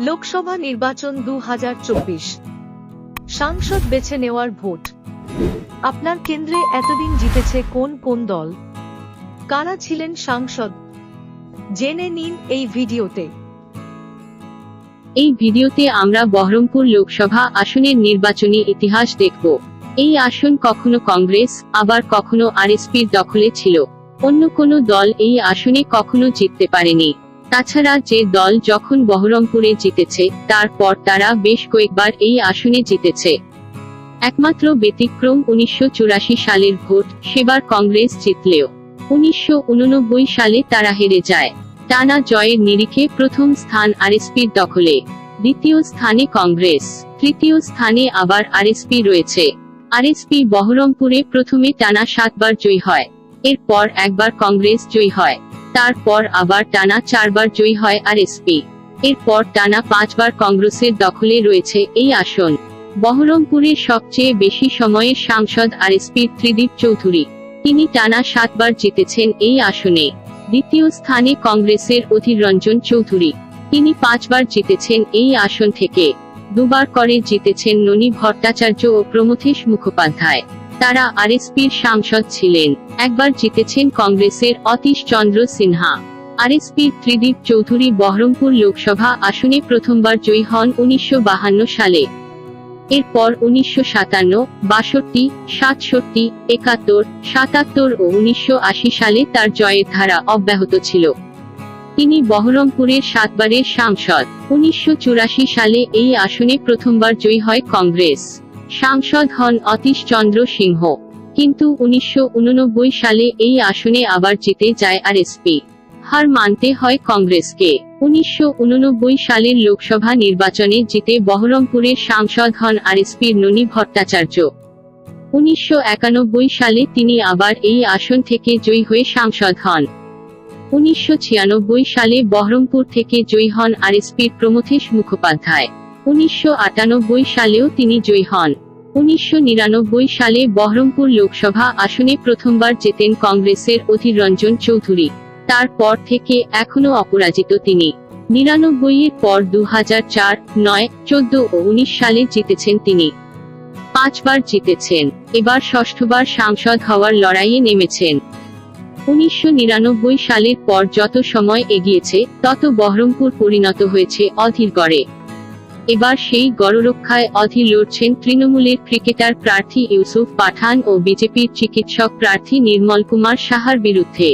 লোকসভা নির্বাচন দু সাংসদ বেছে নেওয়ার ভোট। আপনার কেন্দ্রে এতদিন জিতেছে কোন কোন দল? কারা ছিলেন সাংসদ? জেনে নিন এই ভিডিওতে। এই ভিডিওতে আমরা বহরমপুর লোকসভা আসনের নির্বাচনী ইতিহাস দেখব। এই আসন কখনো কংগ্রেস, আবার কখনো আরএসপির দখলে ছিল। অন্য কোনো দল এই আসনে কখনো জিততে পারেনি। তাছাড়া যে দল যখন বহরমপুরে জিতেছে, তারপর তারা বেশ কয়েকবার এই আসনে জিতেছে। একমাত্র ব্যতিক্রম উনিশশো চুরাশি সালের ভোট, সেবার কংগ্রেস জিতলেও। উনিশশো উননব্বই সালে তারা হেরে যায়। টানা জয়ের নিরিখে প্রথম স্থান আরএসপির দখলে। দ্বিতীয় স্থানে কংগ্রেস। তৃতীয় স্থানে আবার আরএসপি রয়েছে। আরএসপি বহরমপুরে প্রথমে টানা সাতবার জয়ী হয়। এরপর একবার কংগ্রেস জয়ী হয়। তারপর আবার টানা চারবার জয়ী হয় আরএসপি। এরপর টানা পাঁচবার কংগ্রেসের দখলে রয়েছে এই আসন। বহরমপুরের সবচেয়ে বেশি সময়ের সাংসদ আরএসপির ত্রিদীপ চৌধুরী। তিনি টানা সাতবার জিতেছেন এই আসনে। দ্বিতীয় স্থানে কংগ্রেসের অধীর রঞ্জন চৌধুরী। তিনি পাঁচবার জিতেছেন এই আসন থেকে। দুবার করে জিতেছেন ননী ভট্টাচার্য ও প্রমথেশ মুখোপাধ্যায়। তারা আরএসপির সাংসদ ছিলেন। একবার জিতেছেন কংগ্রেসের অতীশ চন্দ্র সিনহা। আরএসপির ত্রিদীপ চৌধুরী বহরমপুর লোকসভা আসনে প্রথমবার জয়ী হন উনিশশো সালে। এরপর উনিশশো সাতান্ন, বাষট্টি, সাতষট্টি, একাত্তর, সাতাত্তর ও উনিশশো আশি সালে তার জয়ের ধারা অব্যাহত ছিল। তিনি বহরমপুরের সাতবারের সাংসদ। উনিশশো চুরাশি সালে এই আসনে প্রথমবার জয়ী হয় কংগ্রেস। সাংসদ হন অতীশ চন্দ্র সিংহ। কিন্তু উনিশশো উননব্বই সালে এই আসনে আবার জিতে যায় আরএসপি। হার মানতে হয় কংগ্রেসকে। উনিশশো উননব্বই সালের লোকসভা নির্বাচনে জিতে বহরমপুরের সাংসদ হন আরএসপির ননী ভট্টাচার্য। উনিশশো একানব্বই সালে তিনি আবার এই আসন থেকে জয়ী হয়ে সাংসদ হন। উনিশশো ছিয়ানব্বই সালে বহরমপুর থেকে জয়ী হন আরএসপির প্রমথেশ মুখোপাধ্যায়। উনিশশো আটানব্বই সালেও তিনি জয়ী হন। উনিশশো নিরানব্বই সালে বহরমপুর লোকসভা আসনে প্রথমবার জেতেন কংগ্রেসের অধীর রঞ্জন চৌধুরী। তারপর থেকে এখনও অপরাজিত তিনি। নিরানব্বই এর পর দু হাজার চার, নয়, চোদ্দ ও উনিশ সালে জিতেছেন তিনি। পাঁচবার জিতেছেন। এবার ষষ্ঠবার সাংসদ হওয়ার লড়াইয়ে নেমেছেন। উনিশশো নিরানব্বই সালের পর যত সময় এগিয়েছে, তত বহরমপুর পরিণত হয়েছে অধীরগড়ে এবার সেই গড়রক্ষায় অধীর লড়ছেন তৃণমূলের ক্রিকেটার প্রার্থী ইউসুফ পাঠান ও বিজেপির চিকিৎসক প্রার্থী নির্মল কুমার সাহার বিরুদ্ধে।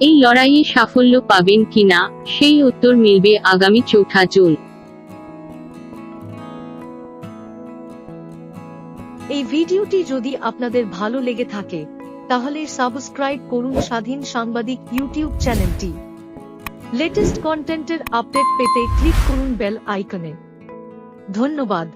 এই লড়াইয়ে সাফল্য পাবেন কিনা সেই উত্তর মিলবে আগামী চৌঠা জুন। এই ভিডিওটি যদি আপনাদের ভালো লেগে থাকে, তাহলে সাবস্ক্রাইব করুন স্বাধীন সাংবাদিক ইউটিউব চ্যানেলটি। লেটেস্ট কন্টেন্টের আপডেট পেতে ক্লিক করুন বেল আইকনে। ধন্যবাদ।